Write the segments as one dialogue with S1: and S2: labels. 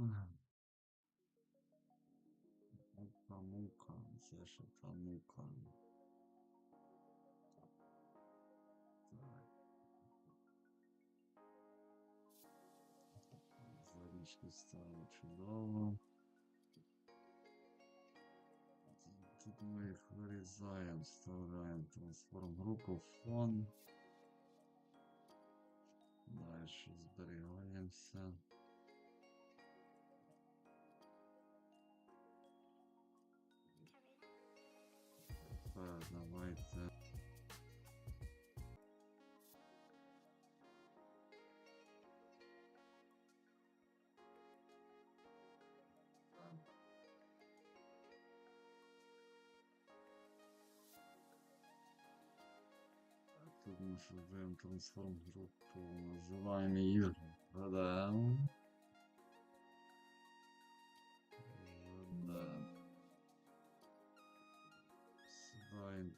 S1: Мука, мука, це ж та мука. Так. Зарічки стало чудово. Тут ми їх вирізаємо, вставляємо трансформ групу фон. Дальше зберігаємося. Давайте. Тут мы создаем трансформ группу, называем ее Задаем.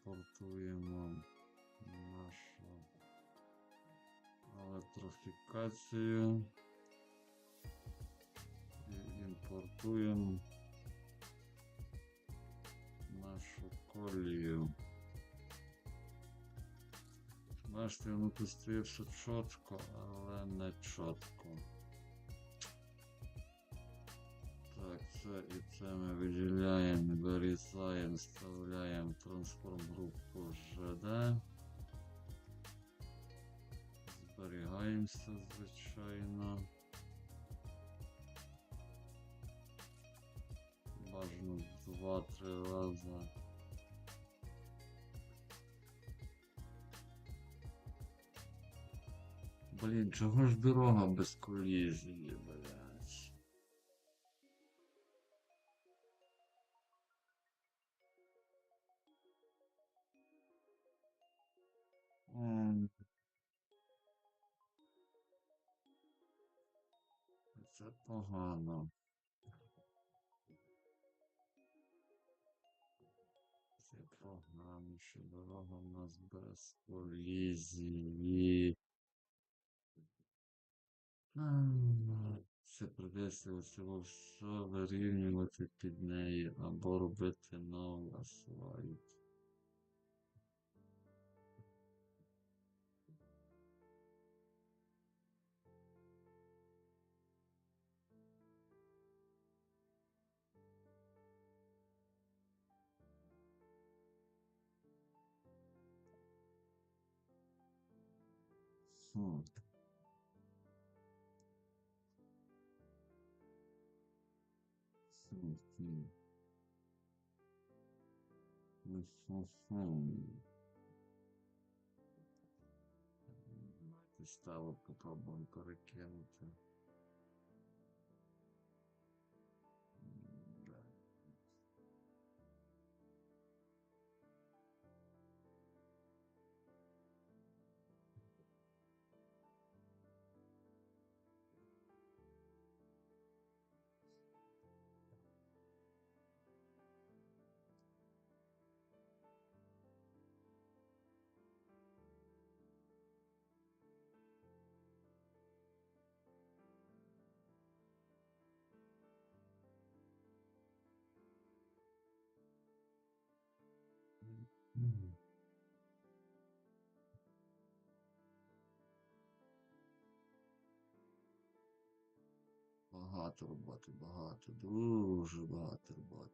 S1: Імпортуємо нашу електрифікацію. І імпортуємо нашу колію. Бачите, воно тут стоїть все чітко, але не чітко. Це і це ми виділяємо, вирізаємо, вставляємо трансформ групу ЖД. Зберігаємося, звичайно. Бажано два-три рази. Блін, чого ж дорога без колізії, Погано. Це погано, що дорога в нас без колізії. Це придеться усього все вирівнювати під неї або робити новий асфальт. Hum. Sim, sim. Eu sou fome. Estava com o problema para quente. Багато роботи, багато, дуже багато роботи.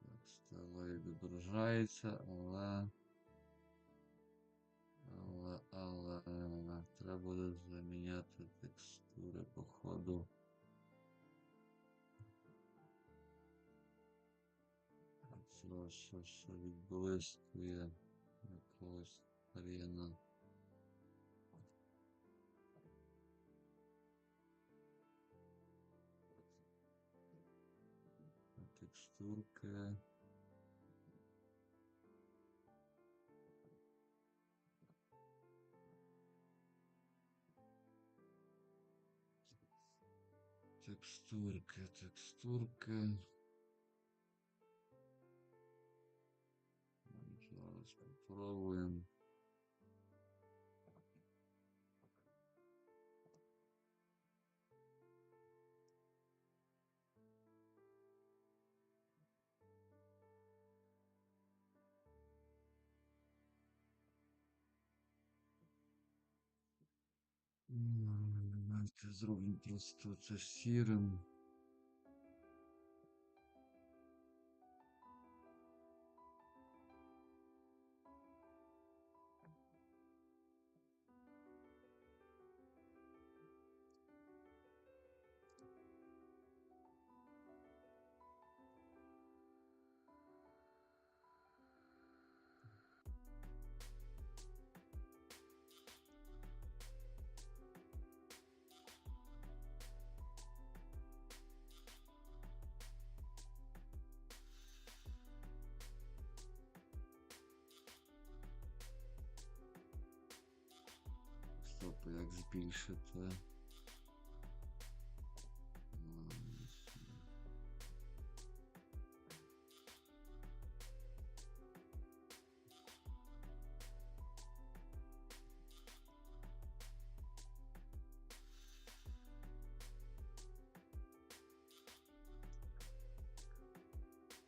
S1: Так, стела відображається, але. Але, але треба буде заміняти текстури, походу. Прошу, щоб відбулись твоє якогось. Текстурка. Текстурка, текстурка. Following. Zrobię prosto cześć Siren. Це як збільшити?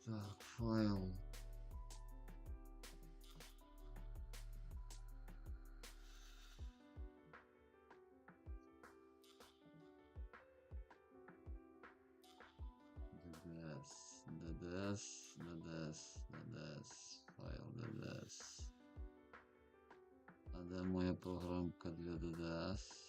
S1: Так, файл. tamanho para um bocadinho de gás.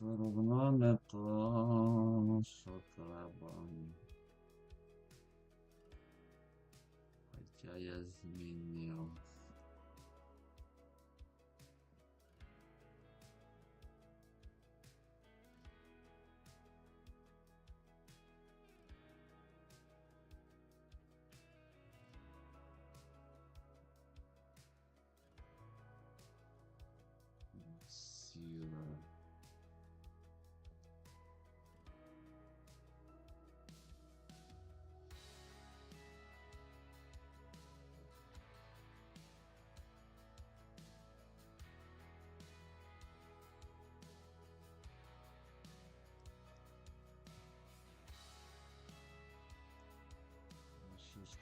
S1: Це равно не то, що треба. Хоча я змінив.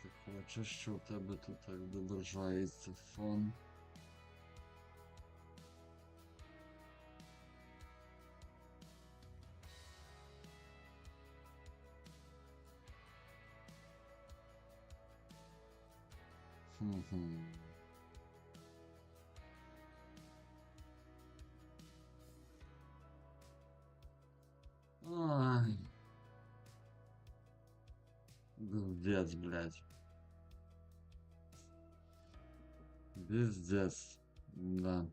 S1: Ти хочеш, що у тебе тут так відображається фон? Хм-хм. 5. Пиздец. Да.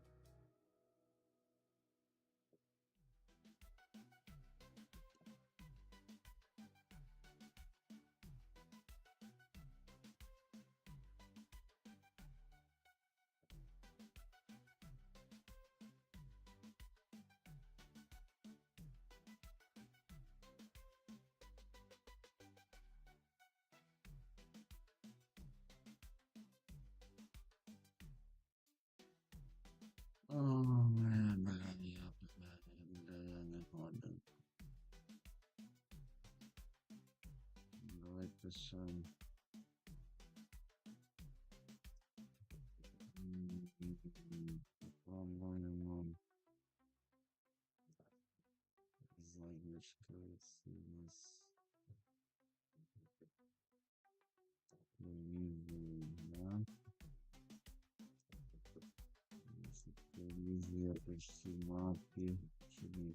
S1: Ой, бля, Колізія ці мапі. Не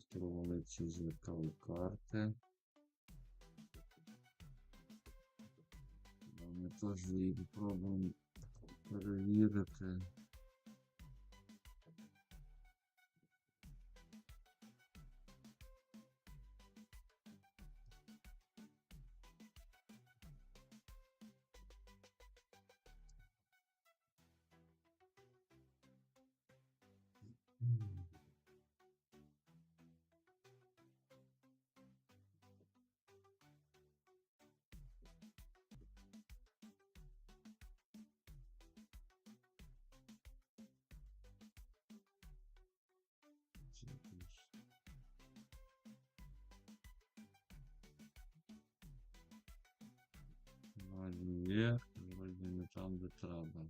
S1: ці зеркали карти. Ми теж її спробуємо перевірити. Це якось. Вроді є, вроді не там, де треба.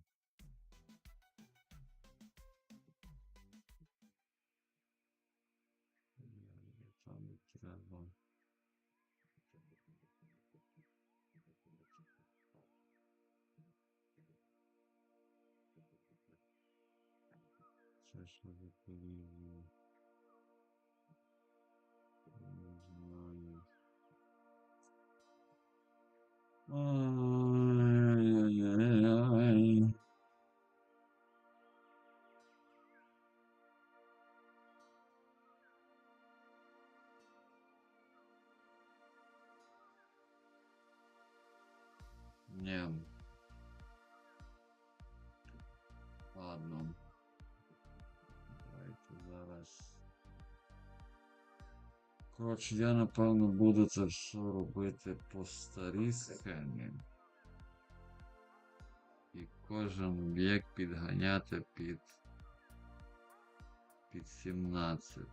S1: Вроді Uh, Коротше, я напевно буду це все робити по старій схемі. І кожен об'єкт підганяти під під 17.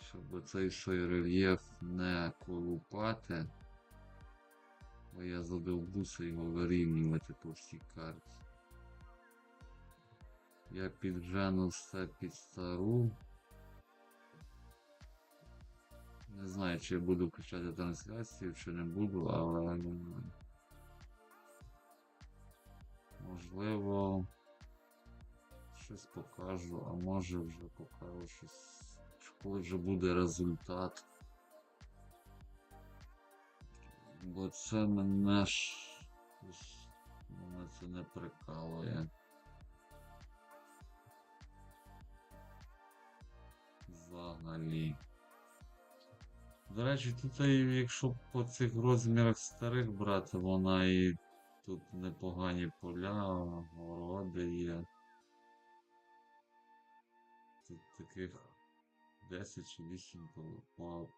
S1: Щоб цей свій рельєф не колупати. Бо я задовбуся його вирівнювати по всій карті. Я піджену все під стару. Не знаю, чи я буду включати трансляцію, чи не буду, але ну, можливо щось покажу, а може вже покажу щось. Коли вже буде результат. Бо це мене ж мене це не прикалує. Взагалі. До речі, тут якщо по цих розмірах старих брати, вона і тут непогані поля, городи є. Тут таких 10 чи 8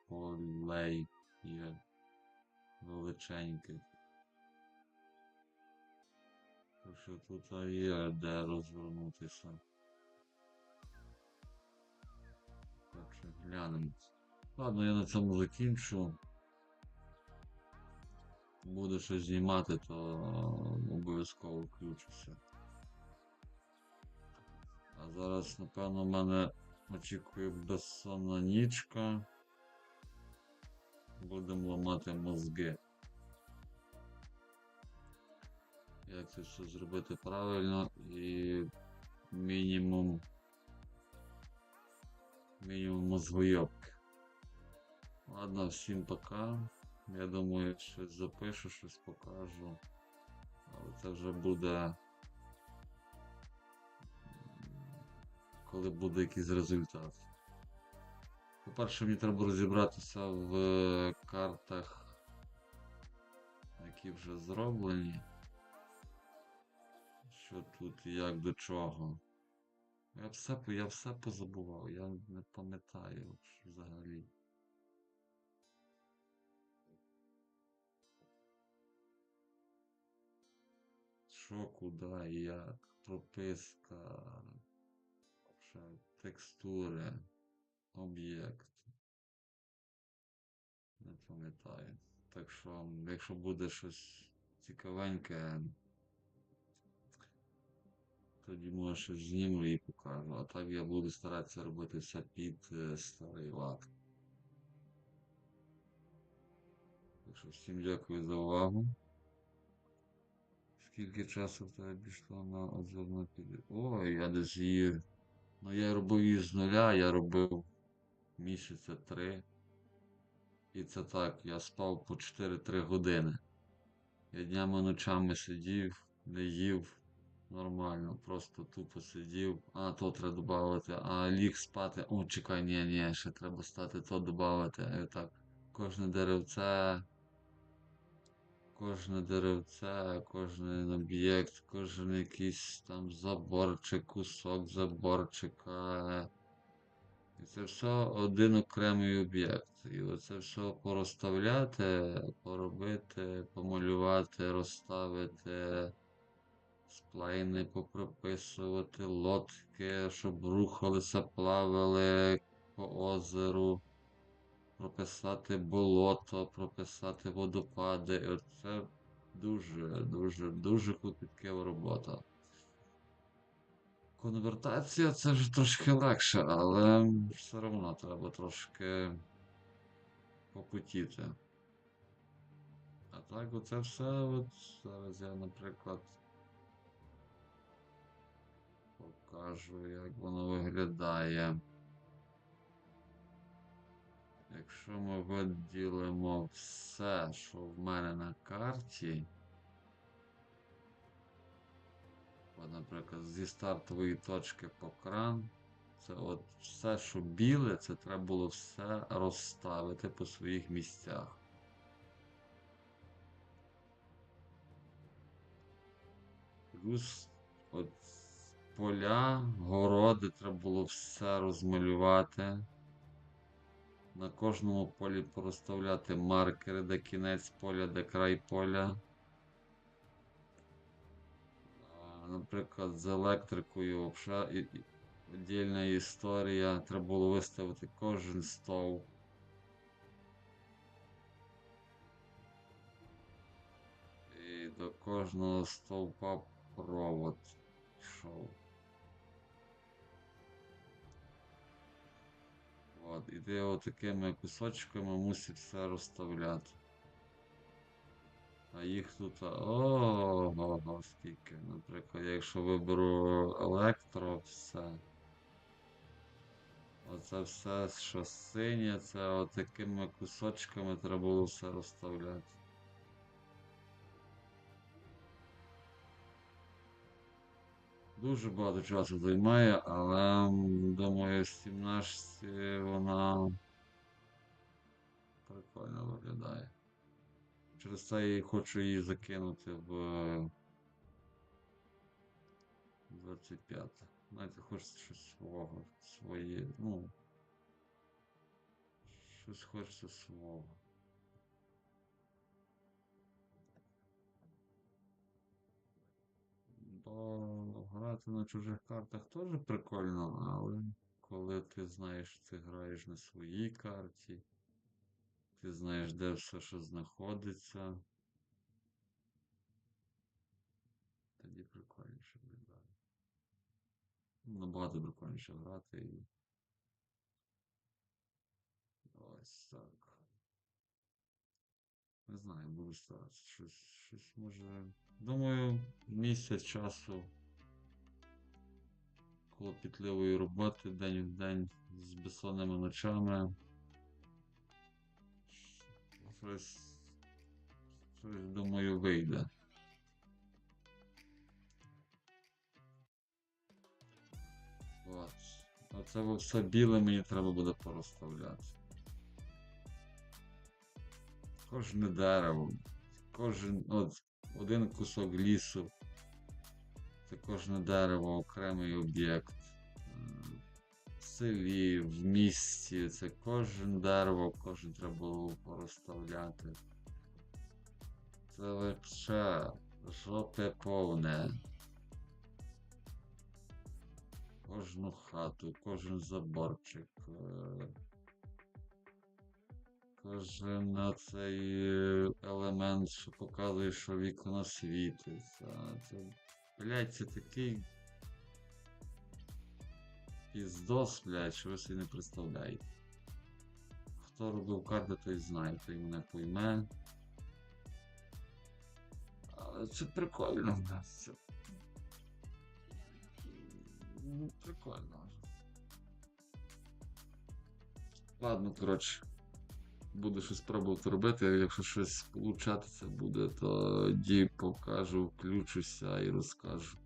S1: полей є величеньких. Так що тут є де розвернутися. Так що глянемо. Ладно, я на цьому закінчу. Буду щось знімати, то обов'язково включуся. А зараз, напевно, мене очікує безсонна нічка. Будемо ламати мозги. Як це все зробити правильно і мінімум. Мінімум мозгойобки. Ладно, всім пока. Я думаю, щось запишу, щось покажу. Але це вже буде коли буде якийсь результат. По-перше, мені треба розібратися в е, картах, які вже зроблені. Що тут і як до чого. Я все, я все позабував, я не пам'ятаю взагалі. Що, куди як, прописка, текстури, об'єкт. Не пам'ятаю. Так що, якщо буде щось цікавеньке, тоді може щось зніму і покажу. А так я буду старатися робити все під е, старий лад. Так що всім дякую за увагу. Скільки часу в тебе пішло на озерну піде? Ой, я десь її. Ну я робив її з нуля, я робив місяця три. І це так, я спав по 4-3 години. Я днями ночами сидів, не їв нормально, просто тупо сидів. А, то треба додати, а ліг спати. О, чекай, ні, ні, ще треба стати то додати. І так, кожне деревце. Кожне деревце, кожен об'єкт, кожен якийсь там заборчик, кусок заборчика. І це все один окремий об'єкт. І оце все порозставляти, поробити, помалювати, розставити, сплайни попрописувати, лодки, щоб рухалися, плавали по озеру прописати болото, прописати водопади. Це дуже, дуже, кропіткива робота. Конвертація це вже трошки легше, але все одно треба трошки попутіти. А так оце все, от зараз я, наприклад, покажу, як воно виглядає. Якщо ми виділимо все, що в мене на карті, от, наприклад, зі стартової точки по кран, це от все, що біле, це треба було все розставити по своїх місцях. Плюс от поля, городи треба було все розмалювати. На кожному полі проставляти маркери, де кінець поля, де край поля. Наприклад, з електрикою взагалі віддільна історія. Треба було виставити кожен стовп. І до кожного стовпа провод йшов. І отакими кусочками мусить все розставляти. А їх тут ого, скільки. Наприклад, якщо виберу електро, все. Оце все, що синє, це отакими кусочками треба було все розставляти. Дуже багато часу займає, але думаю, в 17 вона прикольно виглядає. Через це я хочу її закинути в 25. Знаєте, хочеться щось свого, своє, ну. Щось хочеться свого. Грати на чужих картах теж прикольно, але коли ти знаєш, ти граєш на своїй карті, ти знаєш, де все, що знаходиться. Тоді прикольніше виглядає. Набагато прикольніше грати і. Ось так. Не знаю, буду старатися. Щось, щось може. Думаю, місяць часу клопітливої роботи день в день з безсонними ночами. Щось, щось думаю, вийде. От. Оце все біле мені треба буде порозставляти. Кожне дерево, кожен от, один кусок лісу. Це кожне дерево окремий об'єкт. В селі, в місті, це кожен дерево, кожен треба було порозставляти. Це лише жопе повне. Кожну хату, кожен заборчик. Е, Кожен оцей е, елемент, що показує, що вікно світиться. Це, блядь, це такий піздос, блядь, що ви собі не представляєте. Хто робив карти, той знає, той мене пойме. Але це прикольно. Це... Ну, прикольно. Ладно, коротше. Буду щось пробувати робити, якщо щось получатися буде, тоді покажу, включуся і розкажу.